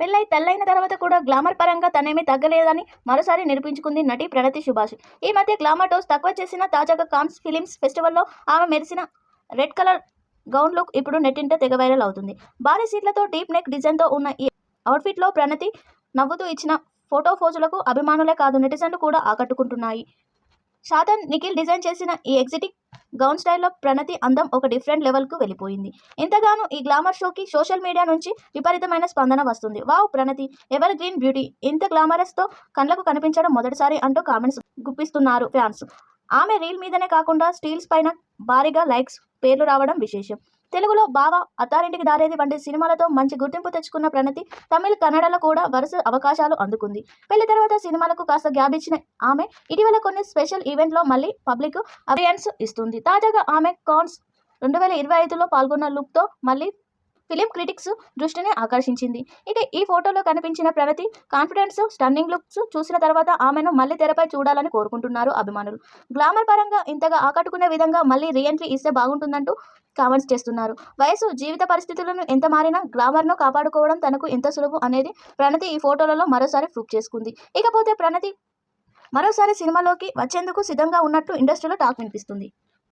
పెళ్ళై తెల్లైన తర్వాత కూడా గ్లామర్ పరంగా తనేమీ తగ్గలేదని మరోసారి నిరూపించుకుంది నటి ప్రణతి సుభాష్. ఈ మధ్య గ్లామర్ డోస్ తక్కువ చేసిన తాజాగా కాన్స్ ఫిలిమ్స్ ఫెస్టివల్లో ఆమె మెరిసిన రెడ్ కలర్ గౌన్ లుక్ ఇప్పుడు నెట్టింట తెగ వైరల్ అవుతుంది. భారీ సీట్లతో డీప్ నెక్ డిజైన్తో ఉన్న ఈ అవుట్ఫిట్లో ప్రణతి నవ్వుతూ ఇచ్చిన ఫోటో ఫోజులకు అభిమానులే కాదు నెటిజన్లు కూడా ఆకట్టుకుంటున్నాయి. శాతన్ నిఖిల్ డిజైన్ చేసిన ఈ ఎగ్జిటిక్ గౌన్ స్టైల్లో ప్రణతి అందం ఒక డిఫరెంట్ లెవెల్కు వెళ్ళిపోయింది. ఇంతగానో ఈ గ్లామర్ షోకి సోషల్ మీడియా నుంచి విపరీతమైన స్పందన వస్తుంది. Wow Pranathi evergreen beauty? ఇంత గ్లామరస్తో కళ్ళకు కనిపించడం మొదటిసారి అంటూ కామెంట్స్ గుప్పిస్తున్నారు ఫ్యాన్స్. ఆమె రీల్ మీదనే కాకుండా స్టీల్స్ పైన భారీగా లైక్స్ పేర్లు రావడం విశేషం. తెలుగులో బావ అత్తారింటికి దారేది వంటి సినిమాలతో మంచి గుర్తింపు తెచ్చుకున్న ప్రణతి తమిళ కన్నడలో కూడా వరుస అవకాశాలు అందుకుంది. పెళ్ళి తర్వాత సినిమాలకు కాస్త గ్యాప్ ఇచ్చిన ఆమె ఇటీవల కొన్ని స్పెషల్ ఈవెంట్లో మళ్ళీ పబ్లిక్ అపియన్స్ ఇస్తుంది. తాజాగా ఆమె కాన్స్ రెండు వేల ఇరవై ఐదులో పాల్గొన్న లుక్తో మళ్ళీ ఫిలిం క్రిటిక్స్ దృష్టిని ఆకర్షించింది. ఇక ఈ ఫోటోలో కనిపించిన ప్రగతి కాన్ఫిడెన్స్ స్టన్నింగ్ లుక్స్ చూసిన తర్వాత ఆమెను మళ్ళీ తెరపై చూడాలని కోరుకుంటున్నారు అభిమానులు. గ్లామర్ పరంగా ఇంతగా ఆకట్టుకునే విధంగా మళ్ళీ రీఎంట్రీ ఇస్తే బాగుంటుందంటూ కామెంట్స్ చేస్తున్నారు. వయసు జీవిత పరిస్థితులను ఎంత మారినా గ్లామర్ను కాపాడుకోవడం తనకు ఎంత సులభం అనేది ప్రణతి ఈ ఫోటోలలో మరోసారి ప్రూఫ్ చేసుకుంది. ఇకపోతే ప్రణతి మరోసారి సినిమాలోకి వచ్చేందుకు సిద్ధంగా ఉన్నట్టు ఇండస్ట్రీలో టాక్ వినిపిస్తుంది.